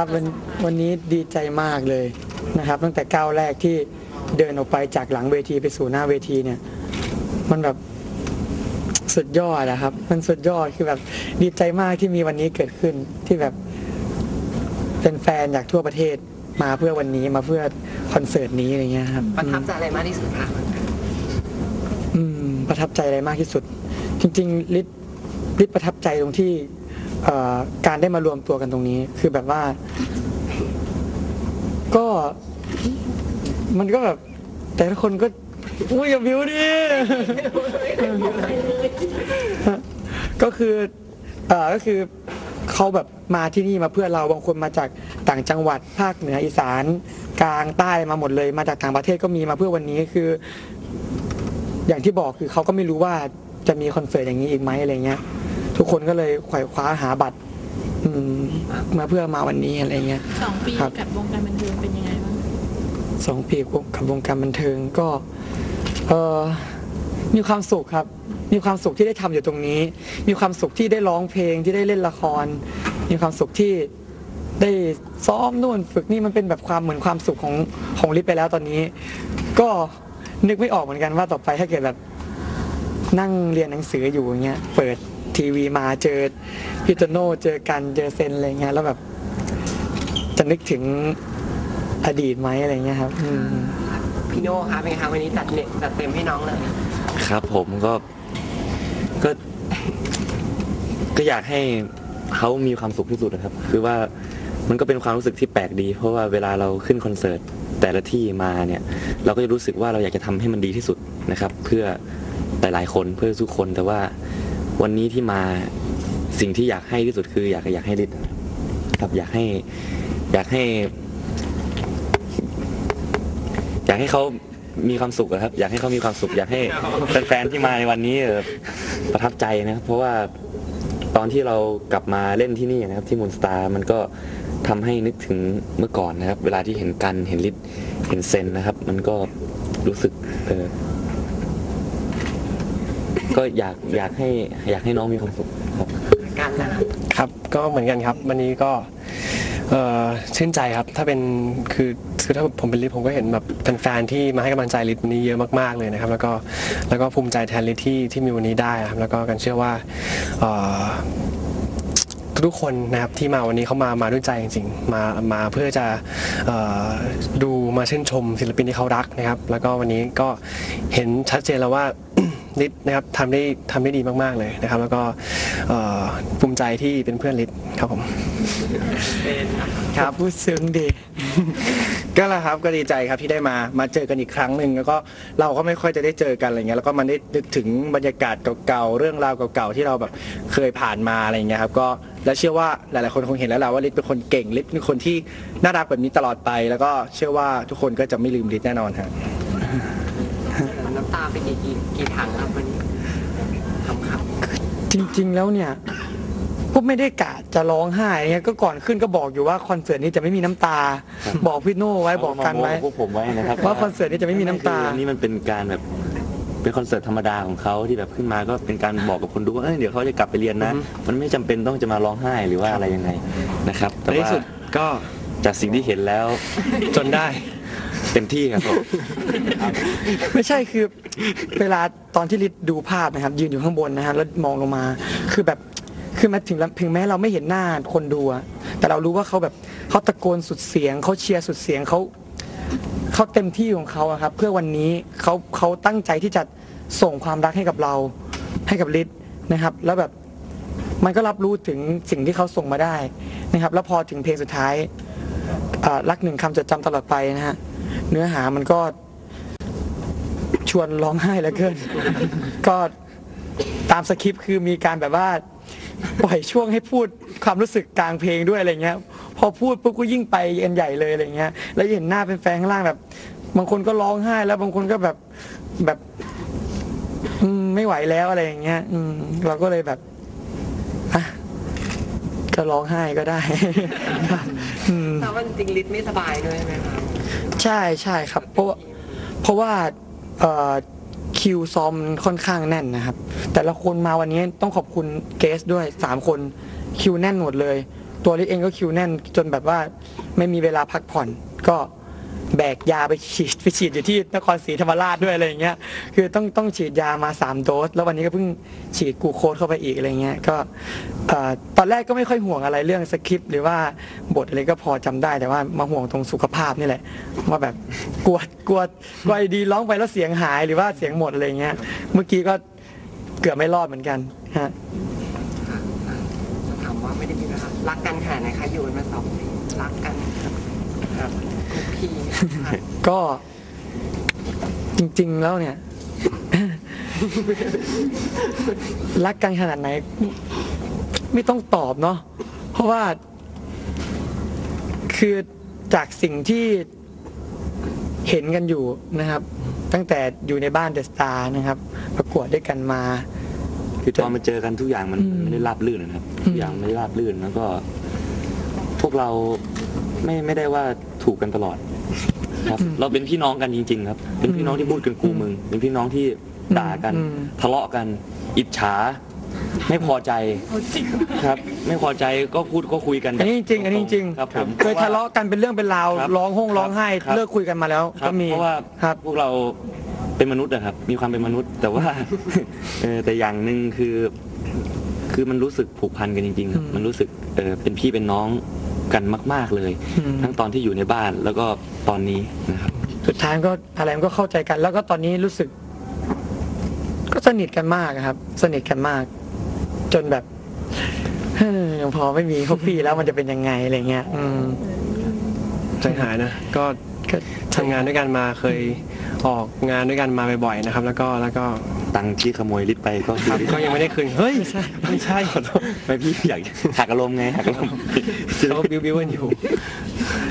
ครับวันวันนี้ดีใจมากเลยนะครับ ตั้งแต่ก้าวแรกที่เดินออกไปจากหลังเวทีไปสู่หน้าเวทีเนี่ย มันแบบสุดยอดนะครับ มันสุดยอดคือแบบดีใจมากที่มีวันนี้เกิดขึ้นที่แบบเป็นแฟนจากทั่วประเทศมาเพื่อวันนี้มาเพื่อคอนเสิร์ตนี้อะไรเงี้ยครับประทับใจอะไรมากที่สุดคะอืม ประทับใจอะไรมากที่สุด จริงๆลิศลิศประทับใจตรงที่เอ่อ การได้มารวมตัวกันตรงนี้ คือแบบว่า ก็มันก็แบบ แต่ละคนก็อุ้ยอย่าบิวดิก็คืออ่อก็คือเขาแบบมาที่นี่มาเพื่อเราบางคนมาจากต่างจังหวัดภาคเหนืออีสาน กลางใต้มาหมดเลย มาจากต่างประเทศก็มีมาเพื่อวันนี้คือ อย่างที่บอกคือเขาก็ไม่รู้ว่าจะมีคอนเสิร์ตอย่างนี้อีกไหมอะไรเงี้ย ทุกคนก็เลยไขว่คว้าหาบัตร อืมมาเพื่อมาวันนี้อะไรเงี้ย สองปีครับ กับวงการบันเทิงเป็นยังไงบ้างสองปีกับวงการบันเทิงก็เออมีความสุขครับ มีความสุขที่ได้ทำอยู่ตรงนี้ มีความสุขที่ได้ร้องเพลงที่ได้เล่นละคร มีความสุขที่ได้ซ้อมนู่นฝึกนี่มันเป็นแบบความเหมือนความสุขของของลิศไปแล้วตอนนี้ ก็นึกไม่ออกเหมือนกันว่าต่อไปถ้าเกิดแบบนั่งเรียนหนังสืออยู่อย่างเงี้ยเปิด ทีวีมาเจอพี่โตโน่เจอกันเจอเซนอะไรเงี้ยแล้วแบบจะนึกถึงอดีตไหมอะไรเงี้ยครับอืมพี่โน่คะเป็นไงคะวันนี้จัดเน็ตจัดเต็มให้น้องเลยครับผมก็ก็ ก็อยากให้เขามีความสุขที่สุดนะครับ คือว่ามันก็เป็นความรู้สึกที่แปลกดี เพราะว่าเวลาเราขึ้นคอนเสิร์ตแต่ละที่มาเนี่ย เราก็จะรู้สึกว่าเราอยากจะทำให้มันดีที่สุดนะครับ เพื่อหลายๆคนเพื่อทุกคนแต่ว่า วันนี้ที่มาสิ่งที่อยากให้ที่สุดคือ อยากอยากให้ลิศครับอยากให้ อยากให้ อยากให้เขามีความสุขครับ อยากให้เขามีความสุข อยากให้แฟนๆที่มาในวันนี้ประทับใจนะครับ เพราะว่าตอนที่เรากลับมาเล่นที่นี่นะครับ ที่มูนสตาร์มันก็ทำให้นึกถึงเมื่อก่อนนะครับ เวลาที่เห็นกันเห็นลิศเห็นเซนนะครับ มันก็รู้สึกเออ ก็อยากอยากให้อยากให้น้องมีความสุขครับกันแล้วครับก็เหมือนกันครับวันนี้ก็เอ่อชื่นใจครับถ้าเป็นคือคือถ้าผมเป็นลิศผมก็เห็นแบบแฟนๆที่มาให้กำลังใจลิศวันนี้เยอะมากๆเลยนะครับแล้วก็แล้วก็ภูมิใจแทนลิศที่ที่มีวันนี้ได้ครับแล้วก็กันเชื่อว่าเอ่อทุกคนนะครับที่มาวันนี้เขามามาด้วยใจจริงๆมามาเพื่อจะเอ่อดูมาชื่นชมศิลปินที่เขารักนะครับ แล้วก็วันนี้ก็เห็นชัดเจนแล้วว่า ลิศนะครับทำได้ทำได้ดีมากๆเลยนะครับ แล้วก็เอ่อภูมิใจที่เป็นเพื่อนลิศครับผม ครับพูดซึ้งดี ก็แหละครับก็ดีใจครับที่ได้มามาเจอกันอีกครั้งหนึ่งแล้วก็เราก็ไม่ค่อยจะได้เจอกันอะไรเงี้ยแล้วก็มันได้นึกถึงบรรยากาศเก่าๆเรื่องราวเก่าๆที่เราแบบเคยผ่านมาอะไรเงี้ยครับก็แล้วเชื่อว่าหลายๆคนคงเห็นแล้วแหละว่าลิศเป็นคนเก่งลิศเป็นคนที่น่ารักแบบนี้ตลอดไป แล้วก็เชื่อว่าทุกคนก็จะไม่ลืมลิศแน่นอนครับน้ำ ตาไปกี่กี่กี่ถังครับวันนี้คำครับจริง ๆ แล้วเนี่ยพวกไม่ได้กะจะร้องไห้เงี้ยก็ก่อนขึ้นก็บอกอยู่ว่าคอนเสิร์ตนี้จะไม่มีน้ำตา บอกพี่โน่ไว้บอกกันไว้ พวกผมไว้นะครับว่าคอนเสิร์ตนี้จะไม่มีน้ำตา คืออันนี้มันเป็นการแบบเป็นคอนเสิร์ตธรรมดาของเขาที่แบบขึ้นมาก็เป็นการบอกกับคนดูว่าเอ้ยเดี๋ยวเขาจะกลับไปเรียนนะ มันไม่จำเป็นต้องจะมาร้องไห้หรือว่าอะไรยังไงนะครับ แต่ในว่าที่สุดก็จากสิ่งที่เห็นแล้วจนได้ เต็มที่ครับผม ไม่ใช่คือเวลาตอนที่ลิศดูภาพนะครับ ยืนอยู่ข้างบนนะฮะแล้วมองลงมา คือแบบคือมาถึงถึงแม้เราไม่เห็นหน้าคนดูอะแต่เรารู้ว่าเขาแบบเขาตะโกนสุดเสียงเขาเชียร์สุดเสียงเขาเขาเต็มที่ของเขาอะครับ เพื่อวันนี้เขาเขาตั้งใจที่จะส่งความรักให้กับเรา ให้กับลิศนะครับ แล้วแบบมันก็รับรู้ถึงสิ่งที่เขาส่งมาได้นะครับ แล้วพอถึงเพลงสุดท้ายอ่ารักหนึ่งคำจดจำตลอดไปนะฮะ เนื้อหามันก็ชวนร้องไห้เหลือเกิน ก็ตามสคริปต์คือมีการแบบว่าปล่อยช่วงให้พูดความรู้สึกกลางเพลงด้วยอะไรเงี้ย พอพูดปุ๊บก็ยิ่งไปกันใหญ่เลยอะไรเงี้ย แล้วเห็นหน้าเป็นแฟนข้างล่างแบบ บางคนก็ร้องไห้แล้วบางคนก็แบบแบบไม่ไหวแล้วอะไรอย่างเงี้ย อืม เราก็เลยแบบอะก็ร้องไห้ก็ได้อืมแต่ว่าจริงลิศไม่สบายด้วยใช่ไหมคะ ใช่ใช่ครับ เพราะว่าเพราะว่าเอ่อคิวซ้อมมันค่อนข้างแน่นนะครับ แต่ละคนมาวันนี้ต้องขอบคุณเกสด้วยสามคนคิวแน่นหมดเลย ตัวลิศเองก็คิวแน่นจนแบบว่าไม่มีเวลาพักผ่อนก็ แบกยาไปฉีดไปฉีดอยู่ที่นครศรีธรรมราชด้วยอะไรอย่างเงี้ยคือต้องต้องฉีดยามาสามโดส แล้ววันนี้ก็เพิ่งฉีดกูโคสเข้าไปอีกอะไรเงี้ยก็ตอนแรกก็ไม่ค่อยห่วงอะไรเรื่องสคริปต์หรือว่าบทอะไรก็พอจำได้แต่ว่ามาห่วงตรงสุขภาพนี่แหละว่าแบบกลัวกลัวกลัวไอ้ดีร้องไปแล้วเสียงหายหรือว่าเสียงหมดอะไรเงี้ยเมื่อกี้ก็เกือบไม่รอดเหมือนกันฮะถามว่าไม่ได้มีนะคะรักกันขนาดไหนคะอยู่กันมาสองปีรักกัน ครับทุกทีค่ะก็จริง ๆ แล้วเนี่ย รักกันขนาดไหน ไม่ต้องตอบเนาะเพราะว่า คือจากสิ่งที่เห็นกันอยู่นะครับ ตั้งแต่อยู่ในบ้านเดอะสตาร์นะครับ ประกวดด้วยกันมา คือตอนมาเจอกันทุกอย่างมันอืมไม่ได้ราบรื่นนะครับอืมทุกอย่างไม่ได้ราบรื่นแล้วก็ พวกเรา ไม่ไม่ได้ว่าถูกกันตลอดครับ เราเป็นพี่น้องกันจริง ๆ ครับ เป็นพี่น้องที่พูดกันกูมึง เป็นพี่น้องที่ด่ากันอืมทะเลาะกัน อิจฉา ไม่พอใจครับ ไม่พอใจก็พูดก็คุยกันอันนี้จริงๆอันนี้จริงครับผมเคยทะเลาะกันเป็นเรื่องเป็นราวครับร้องห้องร้องไห้ครับ เลิกคุยกันมาแล้วครับก็มีเพราะว่าครับ พวกเราเป็นมนุษย์อะครับ มีความเป็นมนุษย์ แต่ว่า เออแต่อย่างหนึ่งคือ คือมันรู้สึกผูกพันกันจริงๆครับอืม มันรู้สึกเออเป็นพี่เป็นน้อง กันมาก ๆเลยอืมทั้งตอนที่อยู่ในบ้านแล้วก็ตอนนี้นะครับ สุดท้ายก็อะไรมันก็เข้าใจกัน แล้วก็ตอนนี้รู้สึก ก็สนิทกันมากอะครับ สนิทกันมาก จนแบบเฮ้ยพอไม่มีพวกพี่แล้วมันจะเป็นยังไงอะไรเงี้ย อืมใจหายนะก็ก็ทำงานด้วยกันมาเคยออกงานด้วยกันมาบ่อยๆนะครับ แล้วก็แล้วก็ ตังค์ที่ขโมยลิตรไปก็ครับก็ยังไม่ได้คืนเฮ้ยไม่ใช่ขอโทษไม่พี่อยากหักอารมณ์ไงหักอารมณ์เขาบิวบิวกันอยู่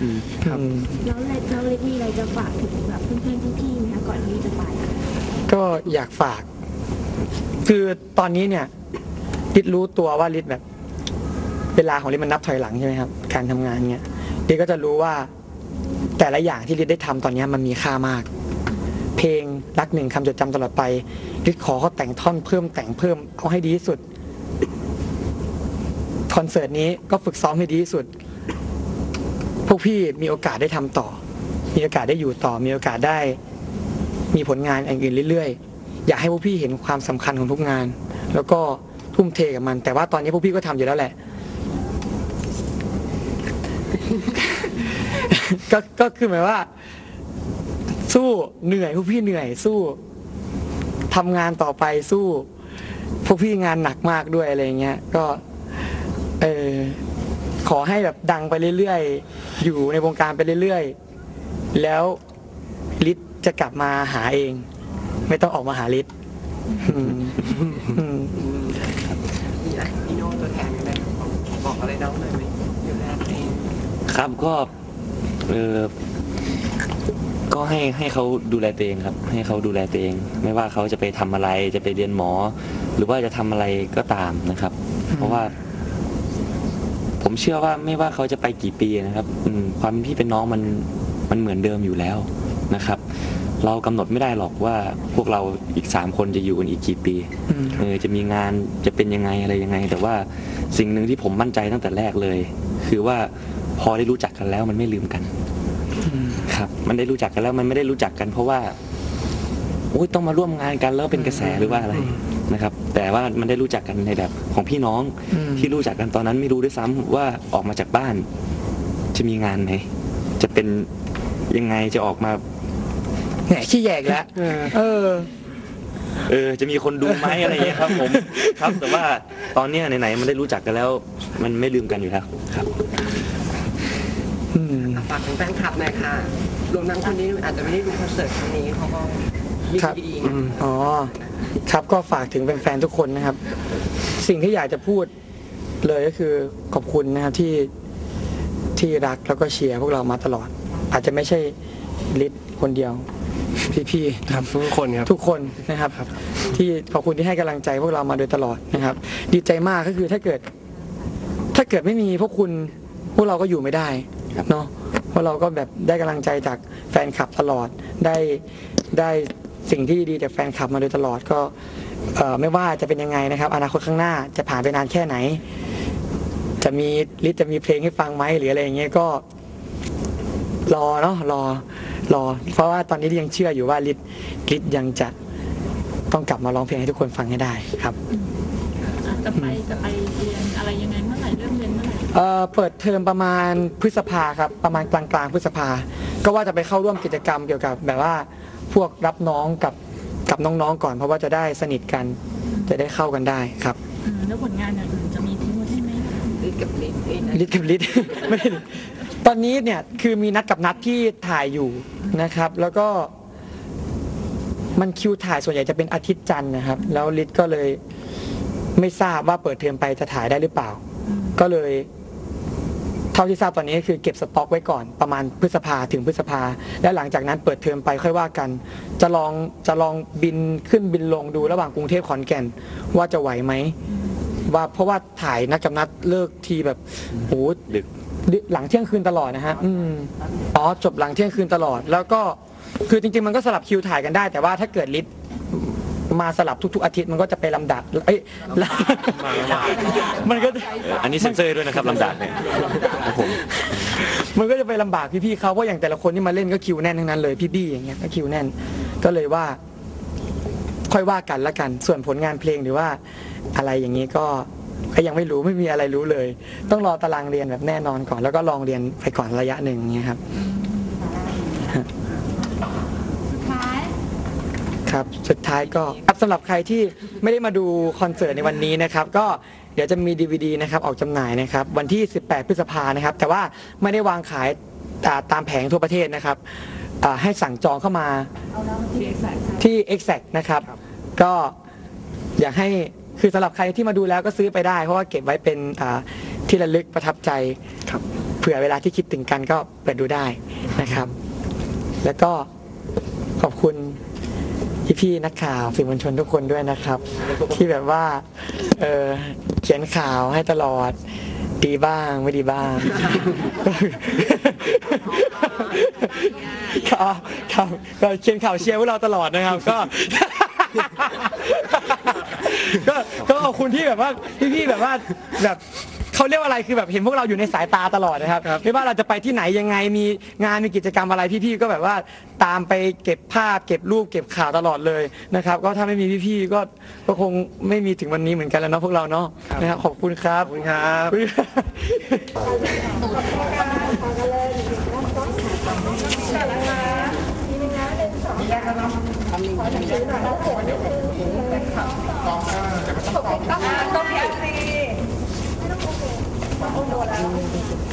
อืมแล้วเล็กแล้วเล็กมีอะไรจะฝากถึงแบบเพื่อนๆพี่ๆไหมคะก่อนที่จะไปก็อยากฝาก คือตอนนี้เนี่ยลิดรู้ตัวว่าลิดแบบ เวลาของลิดมันนับถอยหลังใช่ไหมครับ การทำงานเนี่ยลิดก็จะรู้ว่า แต่ละอย่างที่ลิดได้ทำตอนนี้มันมีค่ามาก เพลงรักหนึ่งคำจดจำตลอดไปลิดขอเขาแต่งท่อนเพิ่มแต่งเพิ่มเอาให้ดีที่สุดคอนเสิร์ตนี้ก็ฝึกซ้อมให้ดีที่สุด พวกพี่มีโอกาสได้ทำต่อ มีโอกาสได้อยู่ต่อ มีโอกาสได้ มีผลงานอย่างอื่นเรื่อยๆ อยากให้พวกพี่เห็นความสำคัญของทุกงาน แล้วก็ทุ่มเทกับมัน แต่ว่าตอนนี้พวกพี่ก็ทำอยู่แล้วแหละ ก็ก็คือหมายว่า สู้เหนื่อยพวกพี่เหนื่อยสู้ทำงานต่อไปสู้ พวกพี่งานหนักมากด้วยอะไรเงี้ยก็เออขอให้แบบดังไปเรื่อยๆ อยู่ในวงการไปเรื่อยๆ แล้วลิศจะกลับมาหาเอง ไม่ต้องออกมาหาลิศอืมอืมมีอะไรพี่โน้ตตัวแทนกันได้บอกบอกอะไรน้องหน่อยไหมอยู่แลตัวเองครับก็เออ ก็ให้ให้เขาดูแลตัวเองครับ ให้เขาดูแลตัวเอง ไม่ว่าเขาจะไปทำอะไรจะไปเรียนหมอ หรือว่าจะทำอะไรก็ตามนะครับ เพราะว่า ผมเชื่อว่าไม่ว่าเขาจะไปกี่ปีนะครับ อืมความเป็นพี่เป็นน้องมันมันเหมือนเดิมอยู่แล้วนะครับ เรากำหนดไม่ได้หรอกว่าพวกเราอีกสามคนจะอยู่กันอีกกี่ปีอืมเออจะมีงานจะเป็นยังไงอะไรยังไง แต่ว่าสิ่งหนึ่งที่ผมมั่นใจตั้งแต่แรกเลย คือว่าพอได้รู้จักกันแล้วมันไม่ลืมกัน ครับ มันได้รู้จักกันแล้วมันไม่ได้รู้จักกัน เพราะว่าโอ้ยต้องมาร่วมงานกันแล้วเป็นกระแสหรือว่าอะไรนะครับ แต่ว่ามันได้รู้จักกันในแบบของพี่น้องอืมที่รู้จักกันตอนนั้นไม่รู้ด้วยซ้ำว่าออกมาจากบ้าน จะมีงานไหมจะเป็นยังไงจะออกมาแหมขี้แยกแล้วเออ เออ จะมีคนดูไหมอะไรอย่างเงี้ยครับผม ครับ แต่ว่าตอนเนี้ยไหนๆมันได้รู้จักกันแล้ว มันไม่ลืมกันอยู่แล้วครับอืมฝากถึงแฟนคลับหน่อยค่ะ รวมทั้งคนที่อาจจะไม่ได้ดูคอนเสิร์ตครั้งนี้เขาก็ยินครับดีอืมอ๋อ ครับก็ฝากถึงแฟนๆทุกคนนะครับ สิ่งที่อยากจะพูดเลยก็คือขอบคุณนะครับที่ที่รักแล้วก็เชียร์พวกเรามาตลอด อาจจะไม่ใช่ลิศคนเดียว พี่ๆครับ ทุกคนครับ ทุกคนนะครับที่ขอบคุณที่ให้กำลังใจพวกเรามาโดยตลอดนะครับ ดีใจมากก็คือถ้าเกิด ถ้าเกิดไม่มีพวกคุณพวกเราก็อยู่ไม่ได้ครับเนาะ เพราะเราก็แบบได้กำลังใจจากแฟนคลับตลอด ได้ได้สิ่งที่ดีจากแฟนคลับมาโดยตลอดก็ไม่ว่าจะเป็นยังไงนะครับ อนาคตข้างหน้าจะผ่านไปนานแค่ไหน จะมีลิศจะมีเพลงให้ฟังไหมหรืออะไรอย่างเงี้ยก็รอเนาะรอรอ เพราะว่าตอนนี้ยังเชื่ออยู่ว่าลิศลิศยังจะต้องกลับมาร้องเพลงให้ทุกคนฟังให้ได้ครับจะไปจะไป เรียนเมื่อไหร่เอ่อเปิดเทอมประมาณพฤษภาครับประมาณกลางกลางๆพฤษภา ก็ว่าจะไปเข้าร่วมกิจกรรมเกี่ยวกับแบบว่าพวกรับน้องกับกับน้องๆก่อน เพราะว่าจะได้สนิทกันจะได้เข้ากันได้ครับอืมแล้วผลงานอย่างอื่นจะมีทิ้งไว้ให้ไหมลิดกับลิดเองนะลิศกับลิศไม่ได้ตอนนี้เนี่ยคือมีนัดกับนัดที่ถ่ายอยู่นะครับ แล้วก็ มันคิวถ่ายส่วนใหญ่จะเป็นอาทิตย์จันทร์นะครับ แล้วลิศก็เลย ไม่ทราบว่าเปิดเทอมไปจะถ่ายได้หรือเปล่า ก็เลย เท่าที่ทราบตอนนี้ก็คือเก็บสต็อกไว้ก่อนประมาณพฤษภาถึงพฤษภา แล้วหลังจากนั้นเปิดเทอมไปค่อยว่ากัน จะลองจะลองบินขึ้นบินลงดูระหว่างกรุงเทพขอนแก่น ว่าจะไหวไหมว่าเพราะว่าถ่ายนัดกับนัดเลิกทีแบบโอ้โหดึกดึกหลังเที่ยงคืนตลอดนะฮะอืมอ๋อจบหลังเที่ยงคืนตลอด แล้วก็คือจริง ๆ มันก็สลับคิวถ่ายกันได้ แต่ว่าถ้าเกิดลิศ มาสลับทุก ๆ อาทิตย์มันก็จะไปลำดับเอ้ยมันก็จะอันนี้เซ็นเซอร์ด้วยนะครับลำดับเนี่ยครับผมมันก็จะไปลำบากพี่ๆเขาเพราะอย่างแต่ละคนที่มาเล่นก็คิวแน่นทั้งนั้นเลยพี่บี้อย่างเงี้ยก็คิวแน่น ก็เลยว่า ค่อยว่ากันละกัน ส่วนผลงานเพลงหรือว่า อะไรอย่างนี้ก็ก็ยังไม่รู้ไม่มีอะไรรู้เลย ต้องรอตารางเรียนแบบแน่นอนก่อน แล้วก็ลองเรียนไปก่อนระยะหนึ่งอย่างเงี้ยครับ ท้าย ครับสุดท้ายก็ครับสำหรับใครที่ไม่ได้มาดูคอนเสิร์ตในวันนี้นะครับ ก็เดี๋ยวจะมี DVD นะครับออกจำหน่ายนะครับ วันที่ 18 พฤษภานะครับ แต่ว่าไม่ได้วางขายอ่าตามแผงทั่วประเทศนะครับอ่าให้สั่งจองเข้ามา ที่เอ็กซ์ที่ Exact นะครับ ก็อยากให้คือสำหรับใครที่มาดูแล้วก็ซื้อไปได้ เพราะว่าเก็บไว้เป็นอ่าที่ระลึกประทับใจครับเผื่อเวลาที่คิดถึงกันก็เปิดดูได้นะครับ แล้วก็ขอบคุณ พี่ๆนักข่าวสื่อมวลชนทุกคนด้วยนะครับ ที่แบบว่าเออเขียนข่าวให้ตลอด ดีบ้างไม่ดีบ้าง ครับครับก็เขียนข่าวเชียร์พวกเราตลอดนะครับ ก็ ก็ก็ขอบคุณที่แบบว่าพี่ๆแบบว่าแบบ เขาเรียกว่าอะไรคือแบบเห็นพวกเราอยู่ในสายตาตลอดนะครับ ไม่ว่าเราจะไปที่ไหนยังไงมีงานมีกิจกรรมอะไรพี่ๆก็แบบว่าตามไปเก็บภาพ เก็บรูปเก็บข่าวตลอดเลยนะครับ ก็ถ้าไม่มีพี่ๆก็ก็คงไม่มีถึงวันนี้เหมือนกันแล้วเนาะพวกเราเนาะนะครับขอบคุณครับ ขอบคุณครับ ต้อง แพ้สิ